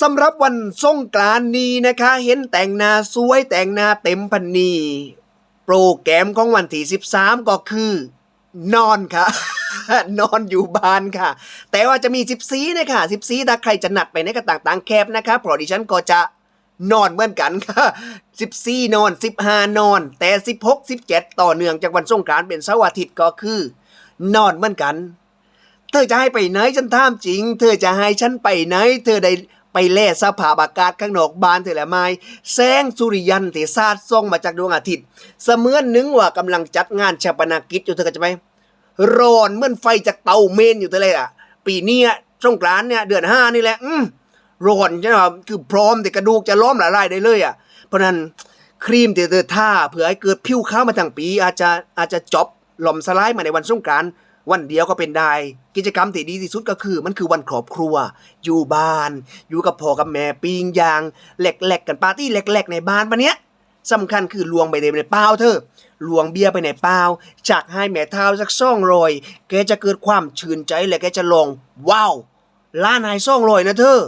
สำหรับวันสงกรานนี้นะคะ เห็นแต่งหน้าสวยแต่งหน้าเต็มพันนีโปรแกรมของวันที่ 13 ก็คือ นอนค่ะ นอนอยู่บ้านค่ะ แต่ว่าจะมี 14 นะคะ 14 ถ้าใครจะนัดไปในกระต่างๆแคบนะคะเพราะดิฉันก็จะนอนเหมือนกันค่ะ 14 นอน 15 นอน แต่ 16 17 ต่อเนื่องจากวันสงกรานเป็นเสาร์อาทิตย์ก็คือ นอนเหมือนกัน เธอจะให้ไปไหนฉันถามจริง เธอจะให้ฉันไปไหน เธอได้ ไปแล่สภาพอากาศข้างนอกบ้านเธอและไม่แสงสุริยันที่สาดส่องมาจากดวงอาทิตย์ เสมือนหนึงว่ากำลังจัดงานชาปนากิจอยู่เธอก็จะไหมร้อนเหมือนไฟจากเตาเมนอยู่เธอเลยอะ ปีนี้ยสงกรานเนี่ยเดือนห้านี่แหละ อืมร้อนใช่ไหมคือพร้อมแต่กระดูกจะล้อมละลายได้เลยอะ เพราะนั้นครีมที่เธอท่าเผื่อให้เกิดผิวขาวมาทั้งปี อาจจะอาจจะจบหล่อมสลายมาในวันสงกรานต์ วันเดียวก็เป็นได้ กิจกรรมที่ดีที่สุดก็คือ มันคือวันครอบครัว อยู่บ้าน อยู่กับพ่อกับแม่ปีงยางแหลกๆกันปาร์ตี้แหลกๆในบ้านปะเนี้ยสำคัญคือลวงไปในเป้าเธอลวงเบียร์ไปในเป้าจากให้แม่เท้าสักซ่องรอยแกจะเกิดความชื่นใจและแกจะลองว้าว ล้านหายซ่องรอยนะเธอ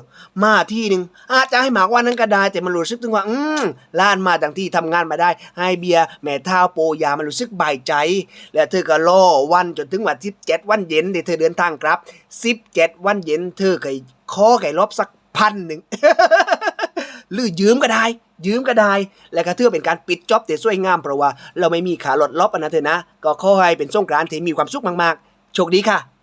มาที่หนึ่งอาจจะให้หมากว่านั้นก็ได้แต่มันรู้สึกถึงว่า อืมล้านมาดังที่ทำงานมาได้ ให้เบียร์แม่เท้าโปยามันรู้สึกบายใจ และเธอก็รอวันจนถึงวันที่เจ็ดวันเย็นเดี๋ยวเธอเดินทางกลับสิบเจ็ดวันเย็นเธอเคยขอไก่รอบสักพันหนึ่งหรือยืมก็ได้ ยืมก็ได้ และก็ถือเป็นการปิดจ็อบแต่สวยงามเพราะว่า เราไม่มีขาหลดล็อบอันนะเธอนะ ก็ขอให้เป็นสงกรานต์ที่มีความสุขมากๆ โชคดีค่ะ